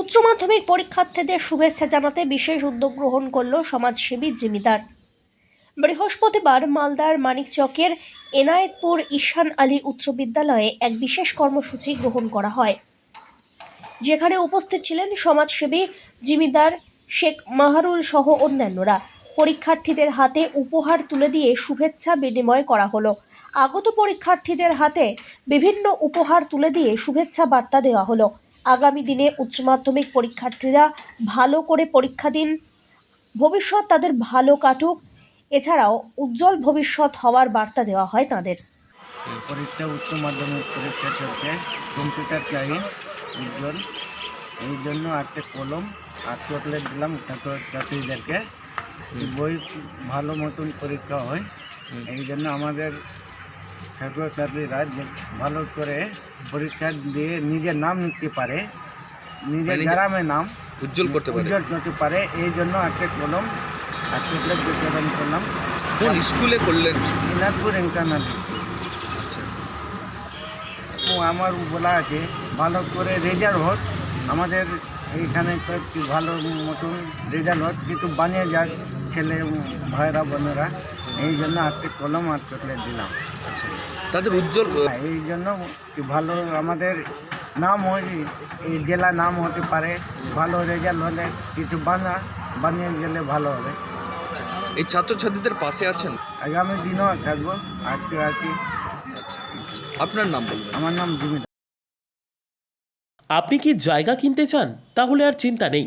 উচ্চ মাধ্যমিক পরীক্ষার্থীদের শুভেচ্ছা জানাতে বিশেষ উদ্যোগ গ্রহণ করল সমাজসেবী জিমিদার। বৃহস্পতিবার মালদার মানিকচকের এনায়েতপুর ঈশান আলী উচ্চ বিদ্যালয়ে এক বিশেষ কর্মসূচি গ্রহণ করা হয়। যেখানে উপস্থিত ছিলেন সমাজসেবী জিমিদার শেখ মাহারুল সহ অন্যান্যরা। পরীক্ষার্থীদের হাতে উপহার তুলে দিয়ে শুভেচ্ছা বিনিময় করা হলো। আগত পরীক্ষার্থীদের হাতে বিভিন্ন উপহার তুলে দিয়ে শুভেচ্ছা বার্তা দেওয়া হলো। আগামী দিনে উচ্চ মাধ্যমিক পরীক্ষার্থীরা ভালো করে পরীক্ষা দিন। ভবিষ্যৎ তাদের ভালো কাটুক। এছাড়াও উজ্জ্বল ভবিষ্যৎ হওয়ার বার্তা দেওয়া হয় তাদের। পরীক্ষা, উচ্চ মাধ্যমিক পরীক্ষা চলছে। কম্পিউটার চাই উজ্জ্বল। এই জন্য একটা কলম আর চকলেট দিলাম ছাত্রছাত্রীদেরকে বই ভালো মতন পরীক্ষা হয়। এই জন্য আমাদের ছাত্রছাত্রীরা ভালো করে পরীক্ষা দিয়ে নিজের নাম নিতে পারে। নিজের মানে- গ্রামের নাম। উজ্জ্বল করতে পারে। উজ্জ্বল করতে পারে। এই জন্য একটা কলম আর চকলেট বিতরণ করলাম কোন স্কুলে করলেন? দিনাজপুর ইন্টারনাল। আচ্ছা। ও আমার বলা আছে। ভালো করে রেজাল্ট হোক। আমাদের এইখানে তো একটু ভালো মতন রেজাল্ট হোক। কিন্তু বানিয়ে যাক ছেলে ভাইরা বোনেরা। এই জন্য আজকে কলম আর চকলেট দিলাম। তাদের উজ্জ্বল এই জন্য ভালো আমাদের নাম হয় এই জেলা নাম হতে পারে ভালো রেজাল্ট হলে কিছু বানা বানিয়ে গেলে ভালো হবে। এই ছাত্রছাত্রীদের পাশে আছেন? আগামী দিনও থাকব আজকে আছি। আপনার নাম বলবেন আমার নাম জমিদার আপনি কি জায়গা কিনতে চান? তাহলে আর চিন্তা নেই।